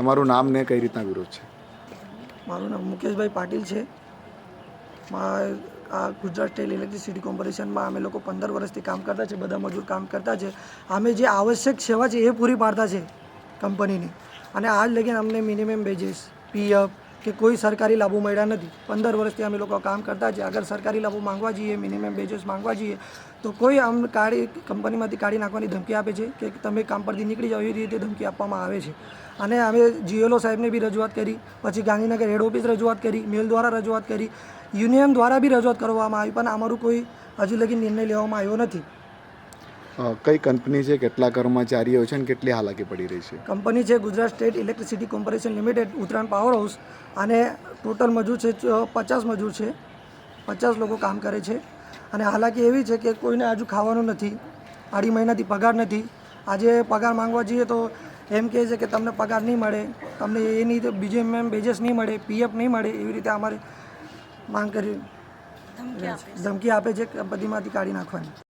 તમારું નામ ને કઈ રીતના વિરોધ છે? મારું નામ મુકેશભાઈ પાટીલ છે. આ ગુજરાત સ્ટેટ ઇલેક્ટ્રિસિટી કોર્પોરેશનમાં અમે લોકો પંદર વર્ષથી કામ કરતા છે, બધા મજૂર કામ કરતા છે. અમે જે આવશ્યક સેવા છે એ પૂરી પાડતા છે કંપનીની. અને આજ લગીને અમને મિનિમમ વેજીસ પીએફ કે કોઈ સરકારી લાભો મળ્યા નથી. પંદર વર્ષથી અમે લોકો કામ કરતા છીએ. અગર સરકારી લાભો માંગવા જઈએ મિનિમમ બેજેસ માંગવા જઈએ, તો કોઈ આમ કાઢી, કંપનીમાંથી કાઢી નાખવાની ધમકી આપે છે કે તમે કામ પરથી નીકળી જાઓ એ રીતે ધમકી આપવામાં આવે છે. અને અમે જીએલઓ સાહેબને બી રજૂઆત કરી, પછી ગાંધીનગર હેડ ઓફિસ રજૂઆત કરી, મેલ દ્વારા રજૂઆત કરી, યુનિયન દ્વારા બી રજૂઆત કરવામાં આવી, પણ અમારું કોઈ હજી લગી નિર્ણય લેવામાં આવ્યો નથી. કઈ કંપની છે કેટલા કર્મચારીઓ છે અને કેટલી હાલાકી પડી રહી છે? કંપની છે Gujarat state electricity corporation limited Uttarayan power house અને ટોટલ મજૂર છે પચાસ મજૂર છે. પચાસ લોકો કામ કરે છે. અને હાલાકી એવી છે કે કોઈને હજુ ખાવાનું નથી અઢી મહિનાથી પગાર નથી. આજે પગાર માંગવા જઈએ તો એમ કહે છે કે તમને પગાર નહીં મળે તમને એ નહીં બીજે એમ બેજેસ નહીં મળે પીએફ નહીં મળે એવી રીતે અમારે માંગ કરી ધમકી આપે છે. કંપનીમાંથી કાઢી નાખવાની.